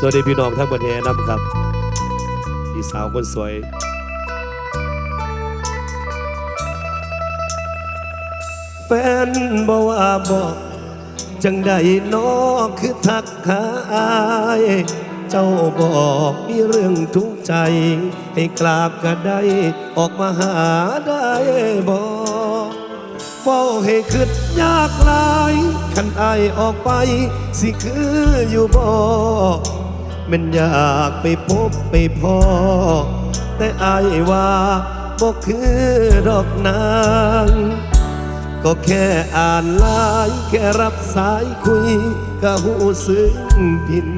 สวัสดีพี่น้องทั้งประเทศน้ำครับพี่สาวคนสวยแฟนบอกว่าบอกจังใดนอคือทักหาอายเจ้าบอกมีเรื่องทุกข์ใจ ให้กราบก็ได้ ออกมาหาได้บอกบอกให้คิดยากหลาย คันอายออกไป สิคืออยู่บ่แมันอยากไปพบไปพอ แต่อายว่าบอกคือดอกนาง ก็แค่อ่านไลน์แค่รับสายคุยก็หูซึ้งพิน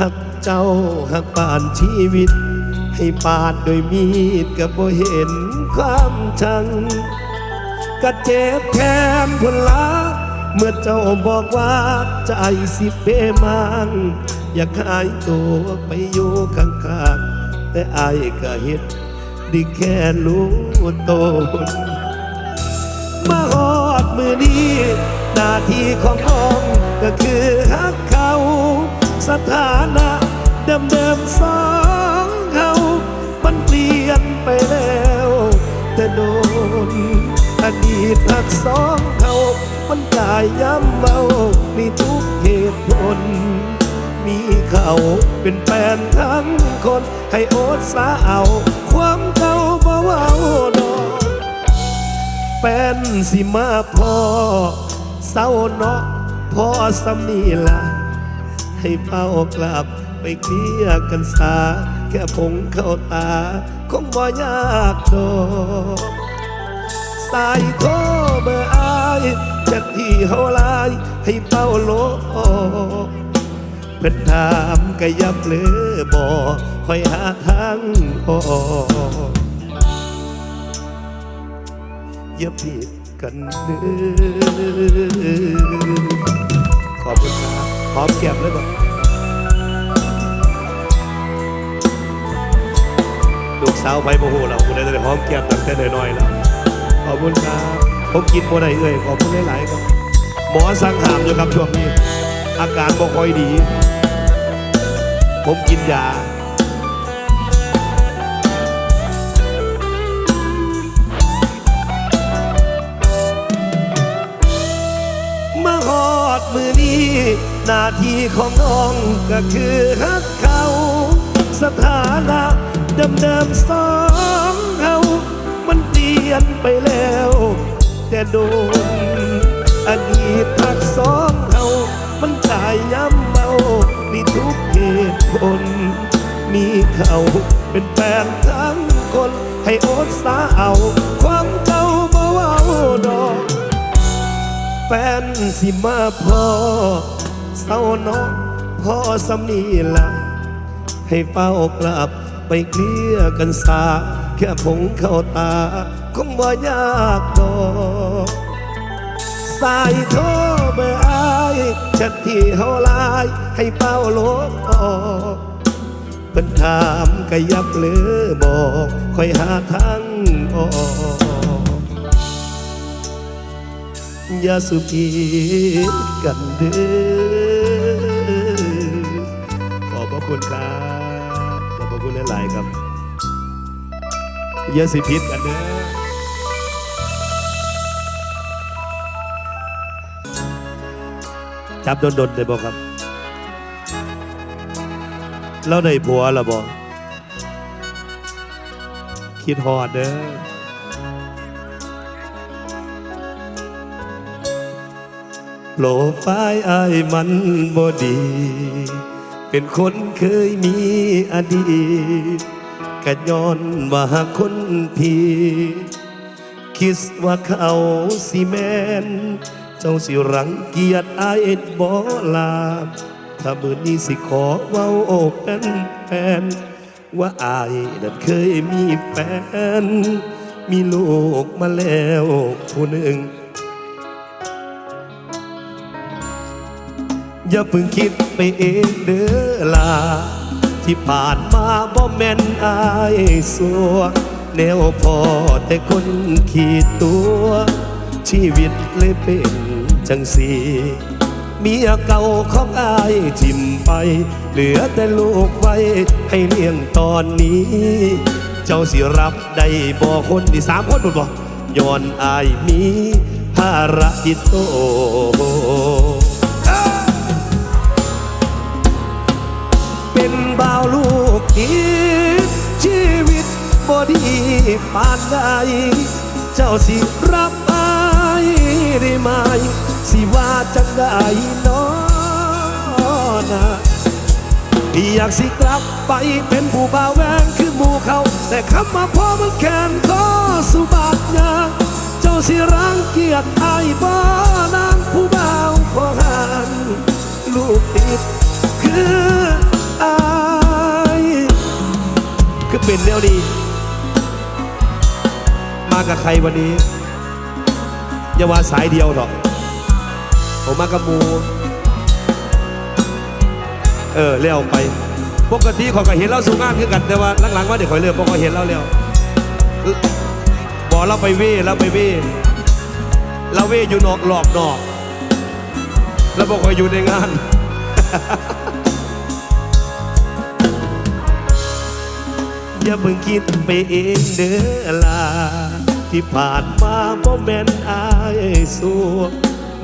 หักเจ้าหักปานชีวิต ให้ปาดโดยมีดก็บ่เห็นความชังก็เจ็บแทนพนละ เมื่อเจ้าบอกว่าใจสิเปมันอยากหายตัวไปอยู่ข้างๆแต่อายก็เห็นดีแค่รู้ตนมาฮอดมือนี้หน้าที่ของน้องก็คือฮักเขาสถานะเดิมๆสองเขามันเปลี่ยนไปแล้ว แต่โดนอดีตหักสอง มันกายย้ำเมามีทุกเหตุผล มีเขาเป็นแฟนทั้งคน ให้โอดสาเอา ความเก่าบ่เว้าดอกแฟนสิมาพอเศร้าเนาะพอสำนีละให้เฝ้ากลับไปเคลียกันสา แค่ผงเข้าตา คงบ่ยากดอกสายโทรเบอร์อาย จากที่เฮาลายให้เป้าโลเพิ่นถามก็ยับเหลือบ่คอยหาทางออกอย่าผิดกันเด้อขอบคุณครับพร้อมเก็บเลยบ่ลูกสาวไปโมโหเราคุณได้แต่หอมเก็บตั้งแต่น้อยๆแล้วขอบคุณครับ ผมกินบ่ได้เอ่ยขอบคุณหลายๆครับ หมอสั่งห้ามอยู่ครับช่วงนี้ อาการบ่ค่อยดี ผมกินยามาอดมือนี้หน้าที่ของน้องก็คือฮักเขา สถานะเดิมๆสองเขา มันเปลี่ยนไปแล้ว แต่โดนอดีตทักสองเขามันกายย้ำเมามีทุกเหตุผล มีเขาเป็นแฟนทั้งคน ให้โอดสาเอา ความเก่าบ่เว้าดอก แฟนสิมาพ่อเศร้านาะพ่อสำนีละให้เฝ้ากลับไปเคลียร์กันสา แค่ผงเข้าตา คงบ่ยากดอกสายโทรเบอร์อายชัดที่เฮาลายให้เป้าลบออกเพิ่นถามก็ยับหลือบอกคอยหาทางออกอย่าสุขีกันเด้อขอบพระคุณครับ ขอบพระคุณหลาย ๆ ครับอย่าสิพิษกันเด้อ จับโดนๆได้บ่ครับ แล้วได้ผัวล้วบ่คิดฮอดเด้อโปรไฟล์อายมันบ่ดี เป็นคนเคยมีอดีตก็ย้อนว่าคนพี่คิดว่าเขาสิแมน เจ้าสิรังเกียจอายบ่ลาถ้ามือนี้สิขอเว้าโอกเป็นแฟนว่าอายนั้นเคยมีแฟน มีลูกมาแล้วผู้หนึ่ง อย่าเพิ่งคิดไปเองเด้อลา ที่ผ่านมาบ่แม่นอายสัวแนวพอแต่คนขีดตัว ชีวิตเลยเป็น จังสีมีมียเก่าของอายทิมไป เหลือแต่ลูกไว้ให้เลี้ยงตอนนี้ เจ้าสิรับได้บ่คนที่สามคนบุญบ่ย้อนอายมีภาระที่โตเป็นบ่าวลูกอีชีวิตบ่ดีปานใดเจ้าสิรับอายได้ไหม สิว่าจังได้นอนะอยากสิกลับไปเป็นผู้บ่าวแวงคือหมู่เขา แต่คำมาพอมันแค้นขอสุบาทยาเจ้าสิรังเกียจอายบ่นางผู้บ่าวพอหันลูกติดคืออายคือเป็นแนวดี มากับใครวันนี้อย่าว่าสายเดียวหรอก ผมมากับมู เออเลี้ยวไป ปกติเขอก็เห็นเราสูงงานคือกันแต่ว่าหลังๆว่าเดี๋ยวคอยเลือกเพราะคอยเห็นเราแล้วบอกเราไปเว่เราไปเว่เราเว่อยู่นอกหลอบนอกแล้วบอกคอยอยู่ในงานอย่าเพิ่งคิดไปเองเด้อลาที่ผ่านมาบ่แม่นอายสัว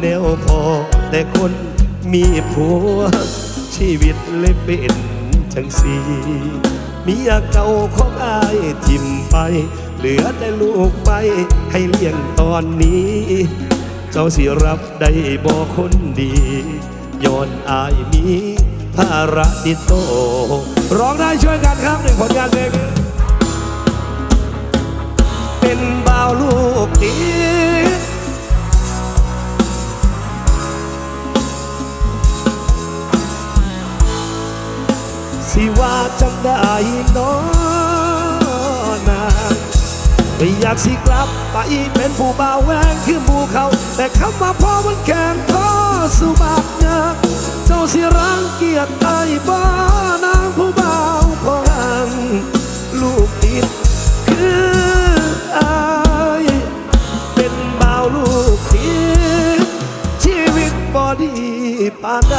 แนวพอแต่คนมีผัว ชีวิตเลยเป็นจังสีมียเก่าของอายทิมไป เหลือแต่ลูกไปให้เลี้ยงตอนนี้ เจ้าสิรับได้บ่คนดีย้อนอายมีภาระติดโต ร้องได้ช่วยกันครับหนึ่งผลงานเพลงเป็นบ่าวลูกดีาจังได้น้อนาไม่อยากสิกลับไปเป็นผู้บ่าวแหวงคือหมู่เขา แต่คำว่าพ่อมันแค้นขอสุบาทยาเจ้าสิรังเกียจไอ้บ้านางผู้บ่าวพอหันลูกติดคืออายเป็นบ่าวลูกติดชีวิตบอดีปานใด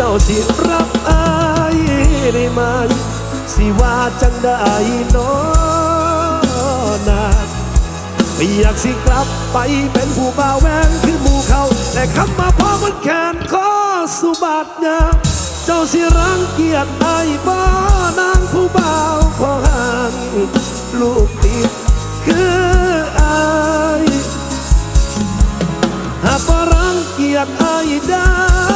เจ้าสิรับอายได้ไหมสิว่าจังได้นอนาไม่อยากสิกลับไปเป็นผู้บ่าวแวงคือหมู่เขา แต่คำมาพอมันแค้นขอสุบาทยาเจ้าสิรังเกียจอายบ้านางผู้บ่าวขอหันลูกติดคืออายหากรังเกียจอายด้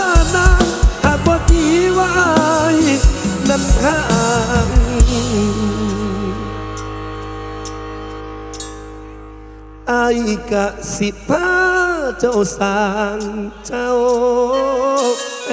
อายกะสิพาเจ้าสางเจ้าเอ